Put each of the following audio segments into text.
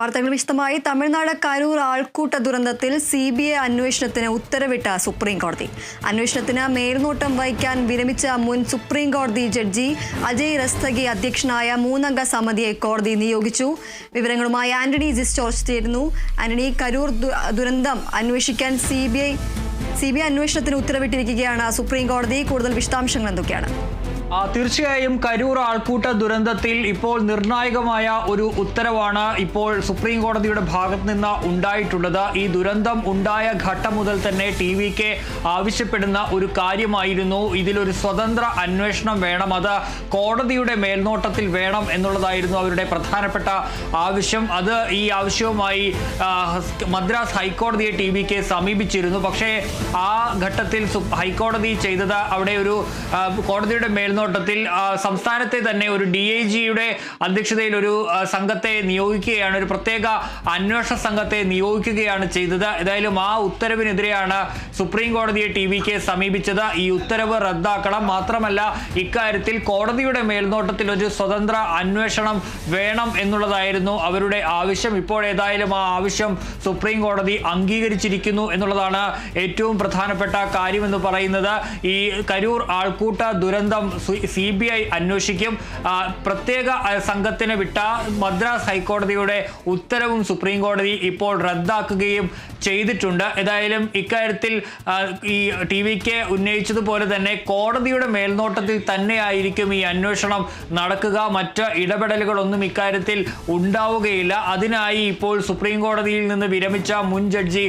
വാർത്തകൾ വിശദമായി. തമിഴ്നാട് കരൂർ ആൾക്കൂട്ട ദുരന്തത്തിൽ സി ബി ഐ അന്വേഷണത്തിന് ഉത്തരവിട്ട സുപ്രീം കോടതി അന്വേഷണത്തിന് മേൽനോട്ടം വഹിക്കാൻ വിരമിച്ച മുൻ സുപ്രീം കോടതി ജഡ്ജി അജയ് റസ്തഗി അധ്യക്ഷനായ മൂന്നംഗ സമിതിയെ കോടതി നിയോഗിച്ചു. വിവരങ്ങളുമായി ആന്റണി ജിസ് ജോർജ് ചേരുന്നു. ആന്റണി കരൂർ ദുരന്തം അന്വേഷിക്കാൻ C B I C B I അന്വേഷണത്തിന് ഉത്തരവിട്ടിരിക്കുകയാണ് സുപ്രീം കോടതി കൂടുതൽ വിശദാംശങ്ങൾ എന്തൊക്കെയാണ്? തീർച്ചയായും കരൂർ ആൾക്കൂട്ട ദുരന്തത്തിൽ ഇപ്പോൾ നിർണായകമായ ഒരു ഉത്തരവാണ് ഇപ്പോൾ സുപ്രീം കോടതിയുടെ ഭാഗത്ത് നിന്ന് ഉണ്ടായിട്ടുള്ളത്. ഈ ദുരന്തം ഉണ്ടായ ഘട്ടം മുതൽ തന്നെ ടി വിക്ക് ആവശ്യപ്പെടുന്ന ഒരു കാര്യമായിരുന്നു. ഇതിലൊരു സ്വതന്ത്ര അന്വേഷണം വേണം. അത് കോടതിയുടെ മേൽനോട്ടത്തിൽ വേണം എന്നുള്ളതായിരുന്നു അവരുടെ പ്രധാനപ്പെട്ട ആവശ്യം. അത് ഈ ആവശ്യവുമായി മദ്രാസ് ഹൈക്കോടതിയെ ടി വിക്ക് സമീപിച്ചിരുന്നു. പക്ഷേ ആ ഘട്ടത്തിൽ ഹൈക്കോടതി ചെയ്തത് അവിടെ ഒരു കോടതിയുടെ കോടതിയുടെ മേൽനോട്ടത്തിൽ സംസ്ഥാനത്തെ തന്നെ ഒരു ഡി ഐ ജിയുടെ അധ്യക്ഷതയിൽ ഒരു സംഘത്തെ നിയോഗിക്കുകയാണ് ഒരു പ്രത്യേക അന്വേഷണ സംഘത്തെ നിയോഗിക്കുകയാണ് ചെയ്തത്. ഏതായാലും ആ ഉത്തരവിനെതിരെയാണ് സുപ്രീം കോടതിയെ ടി വിക്ക് സമീപിച്ചത്. ഈ ഉത്തരവ് റദ്ദാക്കണം. മാത്രമല്ല ഇക്കാര്യത്തിൽ കോടതിയുടെ മേൽനോട്ടത്തിൽ ഒരു സ്വതന്ത്ര അന്വേഷണം വേണം എന്നുള്ളതായിരുന്നു അവരുടെ ആവശ്യം. ഇപ്പോൾ ഏതായാലും ആ ആവശ്യം സുപ്രീം കോടതി അംഗീകരിച്ചിരിക്കുന്നു എന്നുള്ളതാണ് ഏറ്റവും പ്രധാനപ്പെട്ട കാര്യമെന്ന് പറയുന്നത്. ഈ കരൂർ ആൾക്കൂട്ട ദുരന്തം സി ബി ഐ അന്വേഷിക്കും. പ്രത്യേക സംഘത്തിന് വിട്ട മദ്രാസ് ഹൈക്കോടതിയുടെ ഉത്തരവും സുപ്രീം കോടതി ഇപ്പോൾ റദ്ദാക്കുകയും ചെയ്തിട്ടുണ്ട്. ഏതായാലും ഇക്കാര്യത്തിൽ ഈ ടി വി കെ ഉന്നയിച്ചതുപോലെ തന്നെ കോടതിയുടെ മേൽനോട്ടത്തിൽ തന്നെയായിരിക്കും ഈ അന്വേഷണം നടക്കുക. മറ്റ് ഇടപെടലുകളൊന്നും ഇക്കാര്യത്തിൽ ഉണ്ടാവുകയില്ല. അതിനായി ഇപ്പോൾ സുപ്രീം കോടതിയിൽ നിന്ന് വിരമിച്ച മുൻ ജഡ്ജി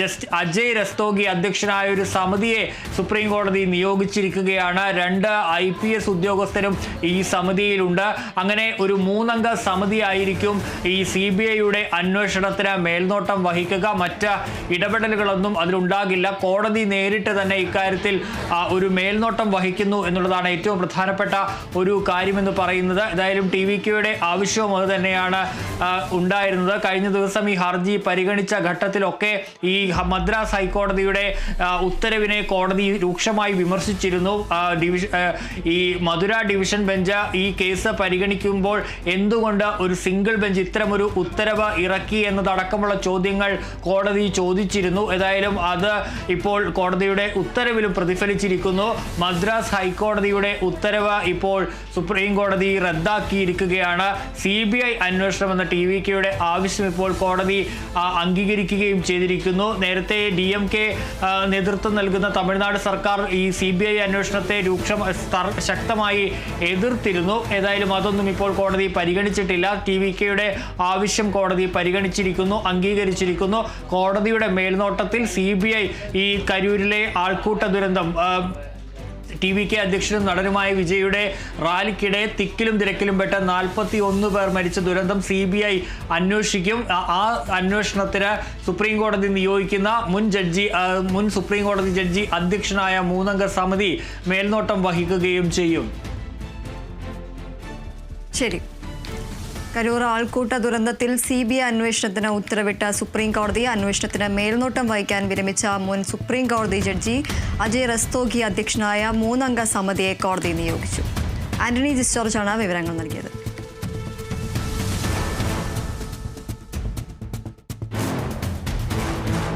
ജസ്റ്റ് അജയ് രസ്തോഗി അധ്യക്ഷനായ ഒരു സമിതിയെ സുപ്രീം കോടതി നിയോഗിച്ചിരിക്കുകയാണ്. രണ്ട് ഐ പി എസ് ഉദ്യോഗസ്ഥരും ഈ സമിതിയിലുണ്ട്. അങ്ങനെ ഒരു മൂന്നംഗ സമിതിയായിരിക്കും ഈ സി ബി ഐയുടെ അന്വേഷണത്തിന് മേൽനോട്ടം വഹിക്കുക. മറ്റ് ഇടപെടലുകളൊന്നും അതിലുണ്ടാകില്ല. കോടതി നേരിട്ട് തന്നെ ഇക്കാര്യത്തിൽ ഒരു മേൽനോട്ടം വഹിക്കുന്നു എന്നുള്ളതാണ് ഏറ്റവും പ്രധാനപ്പെട്ട ഒരു കാര്യമെന്ന് പറയുന്നത്. ഏതായാലും ടി വി കെയുടെ ആവശ്യവും അത് തന്നെയാണ് ഉണ്ടായിരുന്നത്. കഴിഞ്ഞ ദിവസം ഈ ഹർജി പരിഗണിച്ച ഘട്ടത്തിലൊക്കെ ഈ മദ്രാസ് ഹൈക്കോടതിയുടെ ഉത്തരവിനെ കോടതി രൂക്ഷമായി വിമർശിച്ചിരുന്നു. ഡിവിഷൻ ഈ മധുര ഡിവിഷൻ ബെഞ്ച് ഈ കേസ് പരിഗണിക്കുമ്പോൾ എന്തുകൊണ്ട് ഒരു സിംഗിൾ ബെഞ്ച് ഇത്തരമൊരു ഉത്തരവ് ഇറക്കി എന്നതടക്കമുള്ള ചോദ്യങ്ങൾ കോടതി ചോദിച്ചിരുന്നു. ഏതായാലും അത് ഇപ്പോൾ കോടതിയുടെ ഉത്തരവിലും പ്രതിഫലിച്ചിരിക്കുന്നു. മദ്രാസ് ഹൈക്കോടതിയുടെ ഉത്തരവ് ഇപ്പോൾ സുപ്രീം കോടതി റദ്ദാക്കിയിരിക്കുകയാണ്. സി ബി ഐ അന്വേഷണം എന്ന ടി വി കെയുടെ ആവശ്യം ഇപ്പോൾ കോടതി അംഗീകരിക്കുകയും ചെയ്തിരിക്കുന്നു. നേരത്തെ ഡി എം കെ നേതൃത്വം നൽകുന്ന തമിഴ്നാട് സർക്കാർ ഈ സി ബി ഐ അന്വേഷണത്തെ രൂക്ഷ ശക്തമായി എതിർത്തിരുന്നു. ഏതായാലും അതൊന്നും ഇപ്പോൾ കോടതി പരിഗണിച്ചിട്ടില്ല. ടി വി കെയുടെ ആവശ്യം കോടതി പരിഗണിച്ചിരിക്കുന്നു അംഗീകരിച്ചിരിക്കുന്നു. കോടതിയുടെ മേൽനോട്ടത്തിൽ സി ഈ കരൂരിലെ ആൾക്കൂട്ട ദുരന്തം ടി വി കെ അധ്യക്ഷനും നടനുമായ വിജയുടെ റാലിക്കിടെ തിക്കിലും തിരക്കിലും പെട്ട നാൽപ്പത്തി ഒന്ന് പേർ മരിച്ച ദുരന്തം സി ബി ഐ അന്വേഷിക്കും. ആ- അന്വേഷണത്തിന് സുപ്രീം കോടതി നിയോഗിക്കുന്ന മുൻ ജഡ്ജി മുൻ സുപ്രീം കോടതി ജഡ്ജി അധ്യക്ഷനായ മൂന്നംഗ സമിതി മേൽനോട്ടം വഹിക്കുകയും ചെയ്യും. ശരി. കരൂർ ആൾക്കൂട്ട ദുരന്തത്തിൽ സി ബി ഐ അന്വേഷണത്തിന് ഉത്തരവിട്ട സുപ്രീം കോടതി അന്വേഷണത്തിന് മേൽനോട്ടം വഹിക്കാൻ വിരമിച്ച മുൻ സുപ്രീം കോടതി ജഡ്ജി അജയ് റസ്തോഗി അധ്യക്ഷനായ മൂന്നംഗ സമിതിയെ കോടതി നിയോഗിച്ചു. ആന്റണി ജിസ്റ്റോർജാണ് വിവരങ്ങൾ നൽകിയത്.